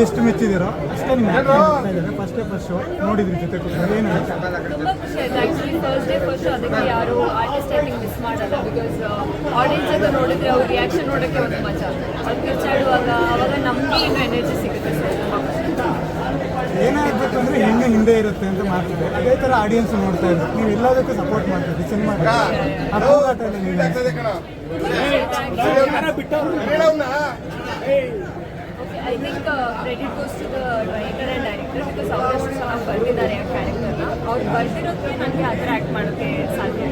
ಎಷ್ಟು ಮೆಚ್ಚಿದ್ದೀರೋ? ಅಷ್ಟೇ ನಿಮ್ಗೆ ಫಸ್ಟೇ ಫಸ್ಟ್ ನೋಡಿದ್ರಿ ಜೊತೆ ಕೂತ್ಕೊಂಡು ಏನು ತುಂಬಾ ಖುಷಿ ಆಯ್ತು. ಆಕ್ಚುಲಿ ಫಸ್ಟ್ ಡೇ ಫಸ್ಟ್ ಅದಕ್ಕೆ ಯಾರು ಆರ್ಟಿಸ್ಟ್ ಐ ಮಿಸ್ ಮಾಡಲ್ಲ. ಬಿಕಾಸ್ ಆಡಿಯನ್ಸ್ ಅಂತ ನೋಡಿದ್ರೆ ಅವ್ರ ರಿಯಾಕ್ಷನ್ ನೋಡೋಕ್ಕೆ ಒಂದು ಮಜಾ. ಅವ್ರು ಕಿರ್ಚಾಡುವಾಗ ಅವಾಗ ನಮಗೆ ಇನ್ನೂ ಎನರ್ಜಿ ಸಿಗುತ್ತೆ ಏನಾಗಬೇಕು ಅಂದ್ರೆ ಹೆಣ್ಣು ಹಿಂದೆ ಇರುತ್ತೆ ಅಂತ ಮಾಡ್ತಾರೆ ಅದೇ ಥರ ಆಡಿಯನ್ಸ್ ನೋಡ್ತಾ ಇದ್ದೀವಿ ನೀವು ಎಲ್ಲದಕ್ಕೂ ಸಪೋರ್ಟ್ ಮಾಡ್ತೀರಿ ಸಿನಿಮಾ ನೀವು. I think credit goes to the writer and director because ಅವರಷ್ಟು ಚೆನ್ನಾಗಿ ಬರೆದಿದ್ದಾರೆ ಆ ಕ್ಯಾರೆಕ್ಟರ್ನ ಅವ್ರು ಬರೆದಿರೋದಕ್ಕೆ ನನಗೆ ಆ ಥರ ಆ್ಯಕ್ಟ್ ಮಾಡೋಕ್ಕೆ ಸಾಧ್ಯ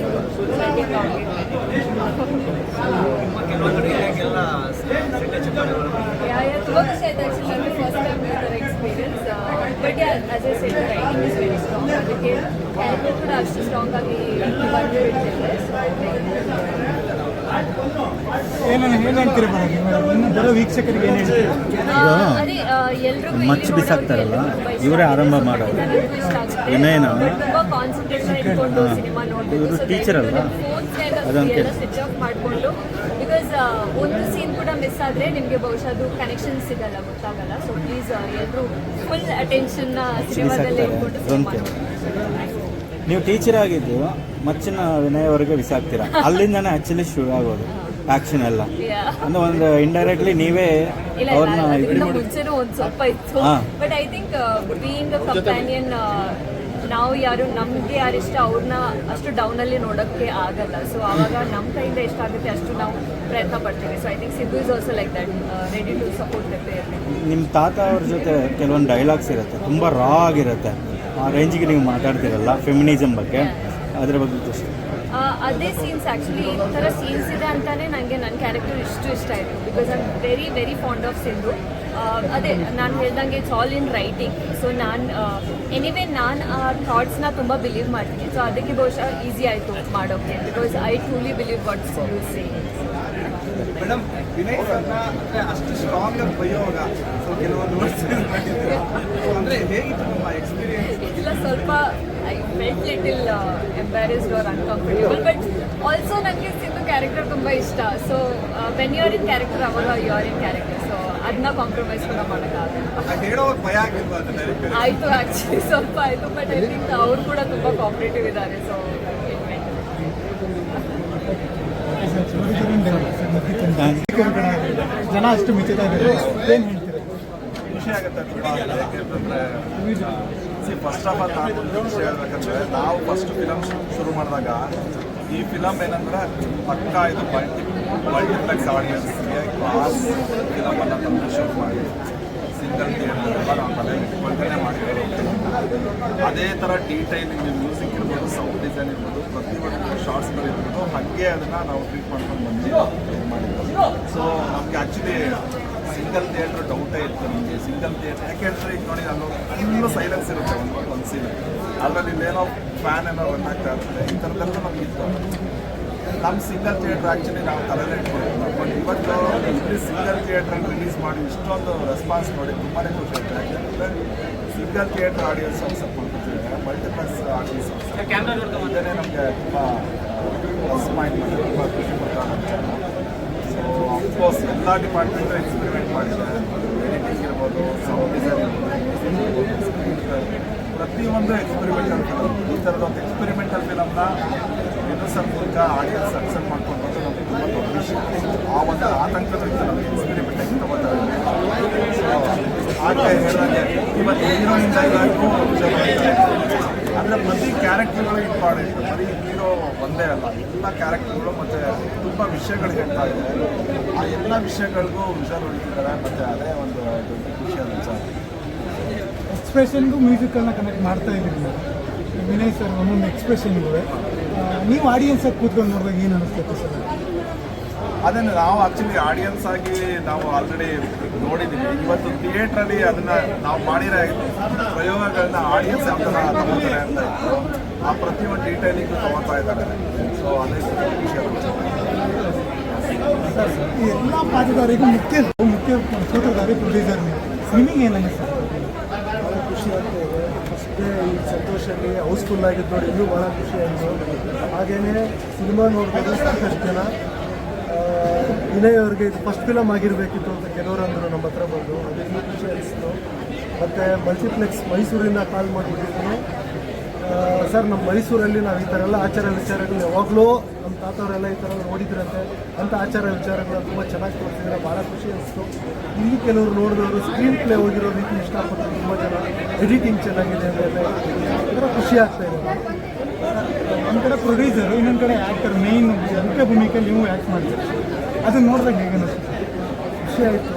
ಆಯಿತು ಆಯ್ತು ಆ್ಯಕ್ಚುಲಿ ನನಗೆ ಫಸ್ಟ್ ಟೈಮ್ ಥರ experience but as a set writing strong ಅದಕ್ಕೆ ಕೂಡ ಅಷ್ಟು ಸ್ಟ್ರಾಂಗ್ ಆಗಿ ಬರೋದು ಇನ್ನು ಬರೋ ವೀಕ್ಷಕರಿಗೆ ಏನು ಹೇಳ್ತೀರಿ? ಅದೇ ಎಲ್ರಿಗೂ ಮಚ್ಚು ಬಿಸಾಕ್ತಾರಲ್ಲ, ಇವರೇ ಆರಂಭ ಮಾಡೋದು. ವಿನಯನ? ತುಂಬಾ ಕಾನ್ಸಂಟ್ರೇಷನ್ ಇಟ್ಕೊಂಡು ಸಿನಿಮಾ ಇವ್ರು teacher ಅಲ್ವಾ? ಅದೊಂದು ಸ್ವಿಚ್ ಆಫ್ ಮಾಡಿಕೊಂಡು ಬಿಕಾಸ್ ಒಂದು ಸೀನ್ ಕೂಡ ಮಿಸ್ ಆದ್ರೆ ನಿಮಗೆ ಬಹುಶಃ ಅದು ಕನೆಕ್ಷನ್ ಸಿಗಲ್ಲ ಗೊತ್ತಾಗಲ್ಲ. ಸೊ ಪ್ಲೀಸ್ ಎಲ್ಲರೂ ಫುಲ್ ಅಟೆನ್ಷನ್ ಸಿನಿಮಾದಲ್ಲಿ ಇಟ್ಕೊಂಡು ನೀವು ಟೀಚರ್ ಆಗಿದ್ದು ಮಚ್ಚಿನ ವಿನಯವರೆಗೆ ಬಿಸಾಕ್ತೀರಾ? ಅಲ್ಲಿಂದನೇ ಆಕ್ಚುಲಿ ಶುರು ಆಗೋದು ಆಕ್ಷನ್ ಎಲ್ಲ. ಅಂದ್ರೆ ಒಂದು ಇಂಡೈರೆಕ್ಟ್ಲಿ ನೀವೇ ಅವ್ರನ್ನ ಇದು ಮುಂಚೆನೂ ಒಂದು ಸ್ವಲ್ಪ ಇತ್ತು. But I think being a companion ನಾವು ಯಾರು ನಮ್ಗೆ ಇಷ್ಟ ಅವ್ರನ್ನ ಅಷ್ಟು ಡೌನ್ ಅಲ್ಲಿ ನೋಡಕ್ಕೆ ಆಗಲ್ಲ. ಸೊ ಆವಾಗ ನಮ್ಮ ಕೈಯಿಂದ ಎಷ್ಟಾಗುತ್ತೆ ಅಷ್ಟು ನಾವು ಪ್ರಯತ್ನ ಪಡ್ತೀವಿ. So I think Siddu is also like that ready to support ನಿಮ್ಮ ತಾತ ಅವ್ರ ಜೊತೆ ಕೆಲವೊಂದು ಡೈಲಾಗ್ಸ್ ಇರುತ್ತೆ. ತುಂಬ ರಾ ಆಗಿರುತ್ತೆ. ಆ ರೇಂಜ್ಗೆ ನೀವು ಮಾತಾಡ್ತಿರಲ್ಲ ಫೆಮಿನಿಸಮ್ ಬಗ್ಗೆ. ಅದ್ರ ಬಗ್ಗೆ ಅದೇ ಸೀನ್ಸ್ ಆ್ಯಕ್ಚುಲಿ ಈ ಥರ ಸೀನ್ಸ್ ಇದೆ ಅಂತಾನೆ ನನಗೆ ನನ್ನ ಕ್ಯಾರೆಕ್ಟರ್ ಇಷ್ಟು ಇಷ್ಟ ಆಯಿತು. Because I very very fond of Sindhu ಅದೇ ನಾನು ಹೇಳ್ದಂಗೆ it's all in writing so ನಾನು ಎನಿವೇ ನಾನು ಆ ಥಾಟ್ಸ್ನ ತುಂಬ ಬಿಲೀವ್ ಮಾಡ್ತೀನಿ. ಸೊ ಅದಕ್ಕೆ ಬಹುಶಃ ಈಸಿ ಆಯಿತು ಮಾಡೋಕ್ಕೆ because I truly believe what's you say madam Vinay ಸರ್ನ ಅಂದ್ರೆ ಅಷ್ಟು ಸ್ಟ್ರಾಂಗ್ ಆಗಿ ಬೈಯೋವಾಗ ಸೊ ಕೆಲವೊಂದು. So ಅಂದ್ರೆ ಹೇಗಿತ್ತು ನಮ್ಮ ಎಕ್ಸ್ಪೀರಿಯನ್ಸ್ ಇಲ್ಲ ಸ್ವಲ್ಪ I felt little embarrassed or uncomfortable but also ನನಗೆ ಸಿದ್ದು ಕ್ಯಾರೆಕ್ಟರ್ ತುಂಬ ಇಷ್ಟ. So when you are in character ಅವಾಗ you are in character so ಅದನ್ನ ಕಾಂಪ್ರಮೈಸ್ ಕೂಡ ಮಾಡೋಕ್ಕಾಗಲ್ಲ ಆಯಿತು ಆ್ಯಕ್ಚುಲಿ ಸ್ವಲ್ಪ ಆಯಿತು ಬಟ್ ಐ ಥಿಂಕ್ ಅವ್ರು ಕೂಡ ತುಂಬ ಕಾಂಪಿಟೇಟಿವ್ ಇದ್ದಾರೆ ಸೊ ಜನ ಅಷ್ಟು ಇದ್ದಾರೆ. ಏನು ಖುಷಿ ಆಗುತ್ತೆ ತುಂಬ. ಸಿ ಫಸ್ಟ್ ಆಫ್ ಆಲ್ ನಾನು ಹೇಳ್ಬೇಕಂದ್ರೆ, ನಾವು ಫಸ್ಟ್ ಫಿಲಮ್ ಶುರು ಮಾಡಿದಾಗ, ಈ ಫಿಲಮ್ ಏನಂದ್ರೆ ಪಕ್ಕ ಇದು ಮಲ್ಟಿ ಮಲ್ಟಿಪ್ಲೆಕ್ಸ್ ಆಡಿಯನ್ಸ್ಗೆ ಕ್ಲಾಸ್ ಫಿಲಮನ್ನು ತಂದು ಶುರು ಮಾಡಿ ಸಿಂಗಲ್ ಥಿಯೇಟರ್ ನಾವು ಅದೇ ಥರ ಡೀಟೈಲ್ ಮ್ಯೂಸಿಕ್ ಇರ್ಬೋದು ಸೌಂಡ್ ಡಿಸೈನ್ ಇರ್ಬೋದು ಪ್ರತಿಯೊಂದು ಶಾರ್ಟ್ಸ್ಗಳು ಇರ್ಬೋದು, ಹಾಗೆ ಅದನ್ನು ನಾವು ಟ್ರೀಟ್ ಮಾಡ್ಕೊಂಡು ಬಂದು ಮಾಡಿದ್ವಿ ಸೊ ನಮಗೆ ಆ್ಯಕ್ಚುಲಿ ಸಿಂಗಲ್ ಥಿಯೇಟರ್ ಡೌಟೇ ಇತ್ತು ನಮಗೆ. ಸಿಂಗಲ್ ಥಿಯೇಟ್ರ್ ಯಾಕೆಂದ್ರೆ ಈಗ ನೋಡಿ ನಾನು ಫುಲ್ಲು ಸೈಲೆನ್ಸ್ ಇರುತ್ತೆ ಒಂದು ಒಂದು ಸೀನ್ ಅದರಲ್ಲಿ ಇಲ್ಲೇನೋ ಫ್ಯಾನ್ ಏನೋ ರನ್ ಆಗ್ತಾ ಇರ್ತದೆ ಈ ಥರದ್ದೆಲ್ಲ ನಮ್ಗೆ ಇತ್ತು. ನಮ್ಮ ಸಿಂಗಲ್ ಥಿಯೇಟ್ರ್ ಆ್ಯಕ್ಚುಲಿ ನಾವು ತಲೆನೇ ಇಟ್ಕೊಂಡಿದ್ವಿ ಬಟ್ ಇವತ್ತು ಇಲ್ಲಿ ಸಿಂಗಲ್ ಥಿಯೇಟ್ರಲ್ಲಿ ರಿಲೀಸ್ ಮಾಡಿ ಇಷ್ಟೊಂದು ರೆಸ್ಪಾನ್ಸ್ ನೋಡಿ ತುಂಬಾ ಖುಷಿ ಆಯ್ತು ಯಾಕೆಂದರೆ ಸಿಂಗಲ್ ಥಿಯೇಟ್ರ್ ಆಡಿಯನ್ಸ್ ಅಕ್ಸೆಪ್ಟ್ ಮಾಡ್ಕೊತಿದ್ದಾರೆ ಮಲ್ಟಿಪ್ಲೆಕ್ಸ್ ಆಡಿಯನ್ಸ್ ಇದೇ ನಮಗೆ ತುಂಬ ಪ್ಲಸ್ ಪಾಯಿಂಟ್ ಮಾಡಿ ತುಂಬ ಖುಷಿ ಪಡ್ತಾರೆ ಸೊ ಅಫ್ಕೋರ್ಸ್ ಎಲ್ಲ ಡಿಪಾರ್ಟ್ಮೆಂಟ್ ಎಕ್ಸ್ಪೆರಿಮೆಂಟ್ ಮಾಡಿದ್ದಾರೆ. ಎಡಿಟಿಂಗ್ ಇರ್ಬೋದು ಸೌಂಡ್ ಡಿಸೈನ್ ಇರ್ಬೋದು. ಪ್ರತಿಯೊಂದು ಎಕ್ಸ್ಪೆರಿಮೆಂಟಲ್ ಅಂತ ಈ ಥರದ ಒಂದು ಎಕ್ಸ್ಪೆರಿಮೆಂಟಲ್ ಫಿಲಮ್ನ ಇನ್ನೂ ಮೂಲಕ ಆಡಿಯನ್ಸ್ ಅಕ್ಸೆಪ್ಟ್ ಮಾಡ್ಕೊಂಡು ನಮಗೆ ತುಂಬ ದೊಡ್ಡ ವಿಷಯ ಆ ಒಂದು ಆತಂಕದ ನಮಗೆ ಎಕ್ಸ್ಪೆರಿಮೆಂಟ್ ಆಗಿ ಸೊ ಹಾಗೆ ಹೇಳಿದಾಗೆ ಇವತ್ತು ಹೀರೋಯಿನ್ ಡೈಲಾಗು ಅಂದರೆ ಪ್ರತಿ ಕ್ಯಾರೆಕ್ಟರ್ಗಳು ಇಂಪಾರ್ಟೆಂಟ್ ಬರೀ ಹೀರೋ ಒಂದೇ ಅಲ್ಲ. ಎಲ್ಲ ಕ್ಯಾರೆಕ್ಟರ್ಗಳು ಮತ್ತು ತುಂಬ ವಿಷಯಗಳು ಹೇಳ್ತಾ ಇದೆ ಆ ಎಲ್ಲ ವಿಷಯಗಳಿಗೂ ವಿಷಯ ಹೊಡಿತಿದ್ದಾರೆ ಮತ್ತು ಅದೇ ಒಂದು ದೊಡ್ಡ ಖುಷಿಯಾದ ವಿಚಾರ. ಎಕ್ಸ್ಪ್ರೆಷನ್ಗೂ ಕನೆಕ್ಟ್ ಮಾಡ್ತಾ ಇದ್ದೀನಿ. ವಿನಯ್ ಸರ್ ಒಂದೊಂದು ಎಕ್ಸ್ಪ್ರೆಷನ್ ನೀವು ಆಡಿಯನ್ಸಾಗಿ ಕೂತ್ಕೊಂಡು ನೋಡಿದಾಗ ಏನು ಅನಿಸ್ತೈತೆ ಸರ್? ಅದನ್ನು ನಾವು ಆಕ್ಚುಲಿ ಆಡಿಯನ್ಸ್ ಆಗಿ ನಾವು ಆಲ್ರೆಡಿ ನೋಡಿದ್ದೀವಿ ಇವತ್ತು ಥಿಯೇಟ್ರಲ್ಲಿ ಅದನ್ನ ನಾವು ಮಾಡಿರೋ ಪ್ರಯೋಗಗಳನ್ನ ಆಡಿಯನ್ಸ್ ಯಾವ ಥರ ತಗೋತಾರೆ ಅಂತ ಇತ್ತು ಪ್ರತಿ ಪ್ರತಿಯೊಂದು ಡೀಟೈಲಿಂಗು ತಗೋತಾ ಇದ್ದಾರೆ. ಸೊ ಅದೇ ವಿಷಯ ಸರ್ ಈ ಎಲ್ಲ ಪಾತ್ರಧಾರಿಗೂ ಮುಖ್ಯ ಮುಖ್ಯ ಸೂತ್ರಧಾರಿ ಪ್ರೊಡ್ಯೂಸರ್ ನಿಮಗೆ ಏನಂದ್ರೆ ಸರ್ ಭಾಳ ಖುಷಿ ಆಗ್ತಾ ಇದೆ. ಫಸ್ಟ್ ಈ ಸಂತೋಷಲ್ಲಿ ಹೌಸ್ಫುಲ್ ಆಗಿದ್ದು ನೋಡಿ ಇನ್ನೂ ಭಾಳ ಖುಷಿ ಆಯಿತು ಹಾಗೇನೆ ಸಿನಿಮಾ ನೋಡ್ಬೋದು ಸಾಕಷ್ಟು ಜನ. ಆ, ವಿನಯ್ ಅವ್ರಿಗೆ ಇದು ಫಸ್ಟ್ ಫಿಲಮ್ ಆಗಿರಬೇಕಿತ್ತು ಅಂತ ಕೆಲವರು ಅಂದರು ನಮ್ಮ ಹತ್ರ ಬಂದು. ಅದು ಇನ್ನೂ ಖುಷಿ ಅನಿಸ್ತು ಮತ್ತು ಮಲ್ಟಿಪ್ಲೆಕ್ಸ್ ಮೈಸೂರಿಂದ ಕಾಲ್ ಮಾಡಿಬಿಟ್ಟಿದ್ರು. ಸರ್ ನಮ್ಮ ಮೈಸೂರಲ್ಲಿ ನಾವು ಈ ಥರ ಎಲ್ಲ ಆಚಾರ ವಿಚಾರಗಳು ಯಾವಾಗಲೂ ನಮ್ಮ ತಾತವರೆಲ್ಲ ಈ ಥರ ನೋಡಿದ್ರಂತೆ. ಅಂಥ ಆಚಾರ ವಿಚಾರಗಳು ತುಂಬ ಚೆನ್ನಾಗಿ ತೋರಿಸಿದ್ರೆ. ಭಾಳ ಖುಷಿ ಅನಿಸ್ತು. ಇಲ್ಲಿ ಕೆಲವರು ನೋಡಿದವರು ಸ್ಕ್ರೀನ್ ಪ್ಲೇ ಹೋಗಿರೋ ರೀತಿ ಇಷ್ಟಪಟ್ಟು ತುಂಬ ಜನ ಎಡಿಟಿಂಗ್ ಚೆನ್ನಾಗಿದೆ ಅಂದರೆ ಖುಷಿ ಆಗ್ತಾ ಇದೆ. ಒಂದು ಕಡೆ ಪ್ರೊಡ್ಯೂಸರ್ ಇನ್ನೊಂದು ಕಡೆ ಆ್ಯಕ್ಟರ್ ಮೇಯ್ನ್ ಮುಖ್ಯ ಭೂಮಿಕೆ ನೀವು ಆ್ಯಕ್ಟ್ ಮಾಡಿದ್ದೀರಿ ಅದನ್ನ ನೋಡಿದಾಗ ಹೇಗೆ ಖುಷಿ ಆಯಿತು.